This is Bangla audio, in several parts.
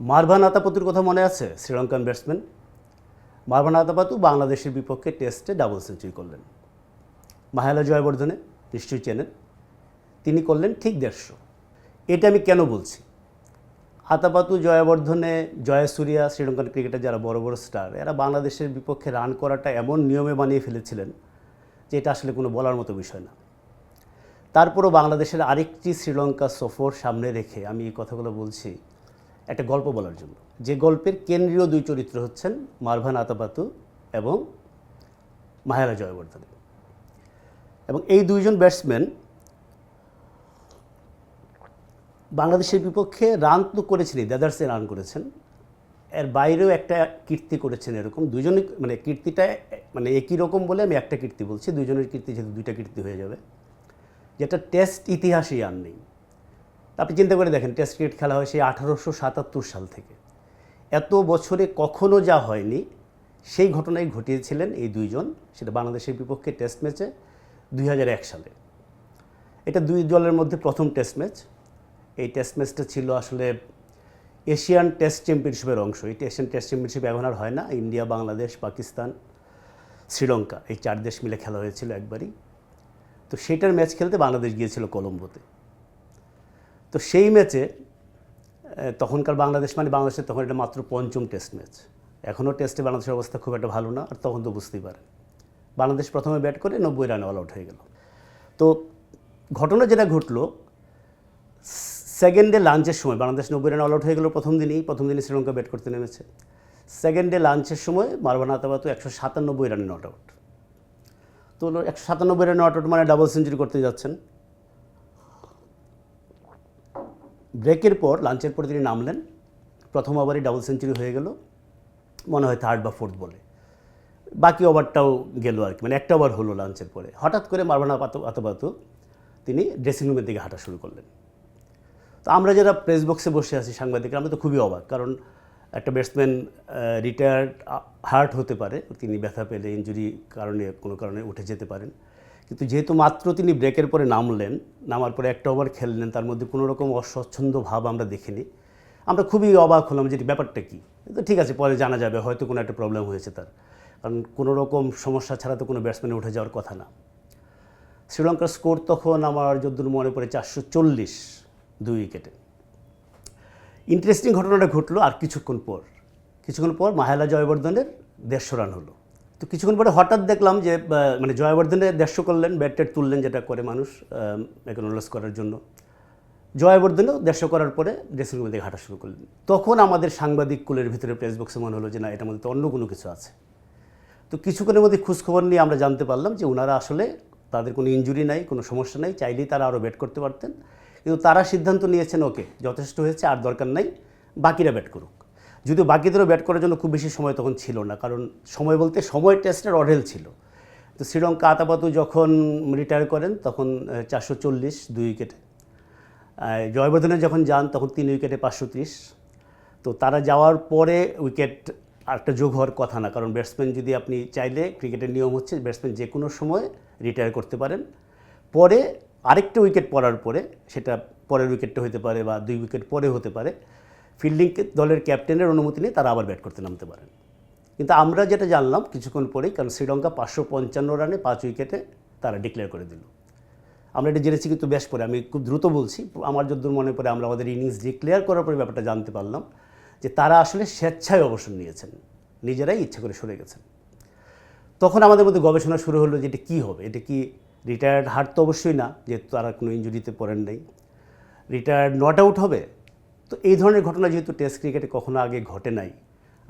মারভান আতাপাতুর কথা মনে আছে? শ্রীলঙ্কান ব্যাটসম্যান মারভান আতাপাতু বাংলাদেশের বিপক্ষে টেস্টে ডাবল সেঞ্চুরি করলেন। মাহেলা জয়বর্ধনে নিশ্চয়ই চেনেন। তিনি করলেন ঠিক দেড়শো। এটা আমি কেন বলছি? আতাপাতু জয়াবর্ধনে, জয়াসুরিয়া, শ্রীলঙ্কান ক্রিকেটের যারা বড় বড় স্টার এরা বাংলাদেশের বিপক্ষে রান করাটা এমন নিয়মে বানিয়ে ফেলেছিলেন যে এটা আসলে কোনো বলার মতো বিষয় না। তারপরও বাংলাদেশের আরেকটি শ্রীলঙ্কা সফর সামনে রেখে আমি এই কথাগুলো বলছি। একটা গল্প বলার জন্য। যে গল্পের কেন্দ্রীয় দুই চরিত্র হচ্ছেন মারভান আতাপাতু এবং মাহেলা জয়বর্ধনে। এবং এই দুইজন ব্যাটসম্যান বাংলাদেশের বিপক্ষে রান তো করেছেনই দেদার্সে রান করেছেন। এর বাইরেও একটা কীর্তি করেছেন এরকম। দুজনই মানে কীর্তিটা মানে একই রকম বলে আমি একটা কীর্তি বলছি। দুজনের কীর্তি যেহেতু দুইটা কীর্তি হয়ে যাবে। যেটা টেস্ট ইতিহাসেই আর নেই। আপনি চিন্তা করে দেখেন, টেস্ট ক্রিকেট খেলা হয় সেই আঠারোশো সাতাত্তর সাল থেকে। এত বছরে কখনো যা হয়নি, সেই ঘটনাই ঘটিয়েছিলেন এই দুইজন, সেটা বাংলাদেশের বিপক্ষে টেস্ট ম্যাচে দুই হাজার এক সালে। এটা দুই দলের মধ্যে প্রথম টেস্ট ম্যাচ। এই টেস্ট ম্যাচটা ছিল আসলে এশিয়ান টেস্ট চ্যাম্পিয়নশিপের অংশ। এই এশিয়ান টেস্ট চ্যাম্পিয়নশিপ এখন আর হয় না। ইন্ডিয়া, বাংলাদেশ, পাকিস্তান, শ্রীলঙ্কা, এই চার দেশ মিলে খেলা হয়েছিল একবারই। তো সেটার ম্যাচ খেলতে বাংলাদেশ গিয়েছিল কলম্বোতে। তো সেই ম্যাচে তখনকার বাংলাদেশ মানে বাংলাদেশের তখন এটা মাত্র পঞ্চম টেস্ট ম্যাচ। এখনও টেস্টে বাংলাদেশের অবস্থা খুব একটা ভালো না, আর তখন তো বুঝতেই পারেন। বাংলাদেশ প্রথমে ব্যাট করে নব্বই রানে অল আউট হয়ে গেল। তো ঘটনা যেটা ঘটলো, সেকেন্ডে লাঞ্চের সময়, বাংলাদেশ নব্বই রান অল আউট হয়ে গেল প্রথম দিনই প্রথম দিনই শ্রীলঙ্কা ব্যাট করতে নেমেছে। সেকেন্ডে লাঞ্চের সময় মারবানা আতাবাতু একশো সাতানব্বই রানে নট আউট তো একশো সাতানব্বই রানে নট আউট মানে ডাবল সেঞ্চুরি করতে যাচ্ছেন। ব্রেকের পর লাঞ্চের পর তিনি নামলেন। প্রথম ওভারই ডাবল সেঞ্চুরি হয়ে গেল। মনে হয় থার্ড বা ফোর্থ বলে। বাকি ওভারটাও গেল আর কি। মানে একটা ওভার হলো লাঞ্চের পরে। হঠাৎ করে মারবানা আতাবাতু তিনি ড্রেসিং রুমের দিকে হাঁটা শুরু করলেন। তো আমরা যারা প্রেস বক্সে বসে আছি সাংবাদিকরা, আমরা তো খুবই অবাক। কারণ একটা ব্যাটসম্যান রিটায়ার্ড হার্ট হতে পারে। তিনি ব্যথা পেলে ইঞ্জুরি কারণে, কোনো কারণে উঠে যেতে পারেন। কিন্তু যেহেতু মাত্র তিনি ব্রেকের পরে নামলেন, নামার পরে একটা ওভার খেললেন, তার মধ্যে কোনো রকম অস্বচ্ছন্দ ভাব আমরা দেখিনি। আমরা খুবই অবাক হলাম যে ব্যাপারটা কী। তো ঠিক আছে, পরে জানা যাবে, হয়তো কোনো একটা প্রবলেম হয়েছে তার। কারণ কোনো রকম সমস্যা ছাড়া তো কোনো ব্যাটসম্যানে উঠে যাওয়ার কথা না। শ্রীলঙ্কার স্কোর তখন আমার যদ্দূর মনে পড়ে চারশো চল্লিশ দুই উইকেটে। ইন্টারেস্টিং ঘটনাটা ঘটলো আর কিছুক্ষণ পর। কিছুক্ষণ পর মাহেলা জয়বর্ধনের দেড়শো রান হলো। তো কিছুক্ষণ পরে হঠাৎ দেখলাম যে মানে জয়বর্ধনের দেড়শো করলেন, ব্যাট ট্যাট তুললেন যেটা করে মানুষ একনোলস করার জন্য। জয়বর্ধনেও দেড়শো করার পরে ড্রেসিং রুমে দিকে হাঁটা শুরু করলেন। তখন আমাদের সাংবাদিক কুলের ভিতরে প্রেস বক্সে মনে হলো যে, না, এটার মধ্যে তো অন্য কোনো কিছু আছে। তো কিছুক্ষণের মধ্যে খোঁজখবর নিয়ে আমরা জানতে পারলাম যে ওনারা আসলে তাদের কোনো ইনজুরি নাই, কোনো সমস্যা নাই, চাইলেই তারা আরও ব্যাট করতে পারতেন। কিন্তু তারা সিদ্ধান্ত নিয়েছেন, ওকে, যথেষ্ট হয়েছে, আর দরকার নাই, বাকিরা ব্যাট করুক। যদিও বাকিদেরও ব্যাট করার জন্য খুব বেশি সময় তখন ছিল না, কারণ সময় বলতে সময় টেস্টের অঢেল ছিল। তো শ্রীলঙ্কা আতাপাতু যখন রিটায়ার করেন, তখন চারশো চল্লিশ দুই উইকেটে জয়বর্ধনে যখন যান, তখন তিন উইকেটে পাঁচশো ত্রিশ। তো তারা যাওয়ার পরে উইকেট আরেকটা যোগ হওয়ার কথা না, কারণ ব্যাটসম্যান যদি আপনি চাইলে ক্রিকেটের নিয়ম হচ্ছে ব্যাটসম্যান যে কোনো সময় রিটায়ার করতে পারেন। পরে আরেকটা উইকেট পড়ার পরে, সেটা পরের উইকেটটা হতে পারে বা দুই উইকেট পরে হতে পারে ফিল্ডিং দলের ক্যাপ্টেনের অনুমতি নিয়ে তারা আবার ব্যাট করতে নামতে পারেন। কিন্তু আমরা যেটা জানলাম কিছুক্ষণ পরেই, কারণ শ্রীলঙ্কা পাঁচশো পঞ্চান্ন রানে পাঁচ উইকেটে তারা ডিক্লেয়ার করে দিল। আমরা এটা জেনেছি কিন্তু বেশ পরে, আমি খুব দ্রুত বলছি, আমার যদ্দূর মনে পড়ে আমরা আমাদের ইনিংস ডিক্লেয়ার করার পরে ব্যাপারটা জানতে পারলাম যে তারা আসলে স্বেচ্ছায় অবসর নিয়েছেন, নিজেরাই ইচ্ছে করে সরে গেছেন। তখন আমাদের মধ্যে গবেষণা শুরু হলো যে এটা কী হবে, এটা কি রিটায়ার্ড হার্ট তো অবশ্যই না, যেহেতু তারা কোনো ইঞ্জুরিতে পড়েন নাই। রিটায়ার্ড নট আউট হবে? তো এই ধরনের ঘটনা যেহেতু টেস্ট ক্রিকেটে কখনো আগে ঘটে নাই,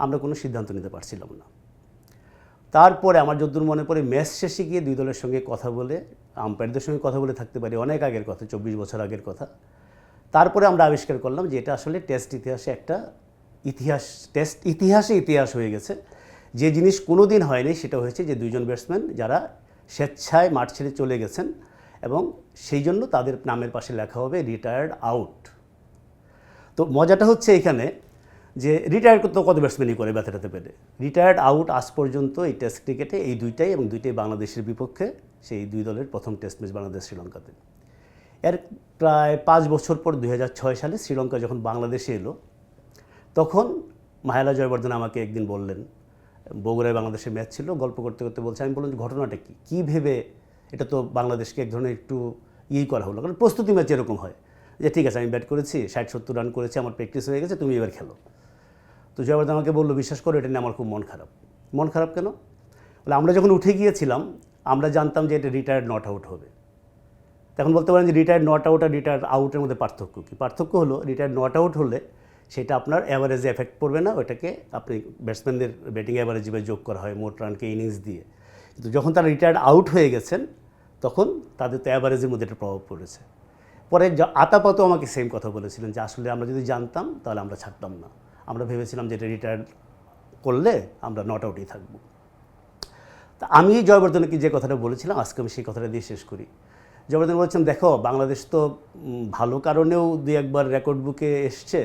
আমরা কোনো সিদ্ধান্ত নিতে পারছিলাম না। তারপরে আমার যদ্দূর মনে পড়ে, ম্যাচ শেষে গিয়ে দুই দলের সঙ্গে কথা বলে, আম্পায়ারদের সঙ্গে কথা বলে থাকতে পারি, অনেক আগের কথা, চব্বিশ বছর আগের কথা। তারপরে আমরা আবিষ্কার করলাম যে এটা আসলে টেস্ট ইতিহাসে একটা ইতিহাস, টেস্ট ইতিহাসে ইতিহাস হয়ে গেছে। যে জিনিস কোনো দিন হয়নি সেটা হয়েছে যে দুইজন ব্যাটসম্যান যারা স্বেচ্ছায় মাঠ ছেড়ে চলে গেছেন এবং সেই জন্য তাদের নামের পাশে লেখা হবে রিটায়ার্ড আউট তো মজাটা হচ্ছে এখানে যে রিটায়ার করতে কত ব্যাটসম্যানই করে ব্যথাটাতে পেরে রিটায়ার্ড আউট আজ পর্যন্ত এই টেস্ট ক্রিকেটে এই দুইটাই এবং দুইটাই বাংলাদেশের বিপক্ষে সেই দুই দলের প্রথম টেস্ট ম্যাচ বাংলাদেশ শ্রীলঙ্কাতে। এর প্রায় পাঁচ বছর পর দু হাজার ছয় সালে শ্রীলঙ্কা যখন বাংলাদেশে এলো, তখন মাহেলা জয়বর্ধন আমাকে একদিন বললেন, বগুড়ায় বাংলাদেশের ম্যাচ ছিল, গল্প করতে করতে বলছে, আমি বললাম যে ঘটনাটা কি? কী ভেবে এটা তো বাংলাদেশকে এক ধরনের একটু ইয়ে করা হলো? কারণ প্রস্তুতি ম্যাচ এরকম হয়। যে ঠিক আছে, আমি ব্যাট করেছি, ষাট সত্তর রান করেছি, আমার প্র্যাকটিস হয়ে গেছে, তুমি এবার খেলো। তো জয়বর্ধন আমাকে বলল, বিশ্বাস করো, এটা নিয়ে আমার খুব মন খারাপ। মন খারাপ কেন? বলে, আমরা যখন উঠে গিয়েছিলাম, আমরা জানতাম যে এটা রিটায়ার্ড নট আউট হবে। তখন বলতে পারেন যে রিটায়ার্ড নট আউট আর রিটায়ার্ড আউটের মধ্যে পার্থক্য কী? পার্থক্য হলো রিটায়ার্ড নট আউট হলে সেটা আপনার অ্যাভারেজে এফেক্ট পড়বে না, ওটাকে আপনি ব্যাটসম্যানদের ব্যাটিং অ্যাভারেজ যোগ করা হয়, মোট রানকে ইনিংস দিয়ে। কিন্তু যখন তারা রিটায়ার্ড আউট হয়ে গেছেন, তখন তাদের তো অ্যাভারেজের মধ্যে একটা প্রভাব পড়েছে। পরে আতাপাত আমাকে সেম কথা বলেছিলেন যে আসলে আমরা যদি জানতাম, তাহলে আমরা ছাড়তাম না। আমরা ভেবেছিলাম যে এটা রিটায়ার করলে আমরা নট আউটেই থাকব। তা আমি জয়বর্ধনকে যে কথাটা বলেছিলাম, আজকে আমি সেই কথাটা দিয়ে শেষ করি। জয়বর্ধন বলছেন, দেখো, বাংলাদেশ তো ভালো কারণেও দুই একবার রেকর্ড বুকে এসছে।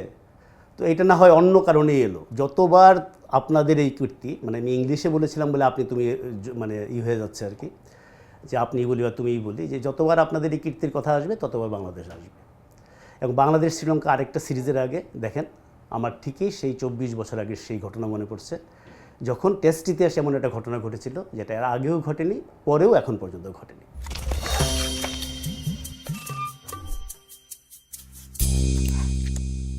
তো এটা না হয় অন্য কারণেই এলো। যতবার আপনাদের এই কীর্তি মানে আমি ইংলিশে বলেছিলাম বলে আপনি তুমি মানে ই হয়ে যাচ্ছে আর কি। যে আপনি বলি বা তুমিই বলি, যে যতবার আপনাদের এই কীর্তির কথা আসবে, ততবার বাংলাদেশ আসবে। এবং বাংলাদেশ, শ্রীলঙ্কা আরেকটা সিরিজের আগে, দেখেন, আমার ঠিকই সেই চব্বিশ বছর আগের সেই ঘটনা মনে পড়ছে। যখন টেস্ট ইতিহাসে এমন একটা ঘটনা ঘটেছিল, যেটা এর আগেও ঘটেনি, পরেও এখন পর্যন্ত ঘটেনি।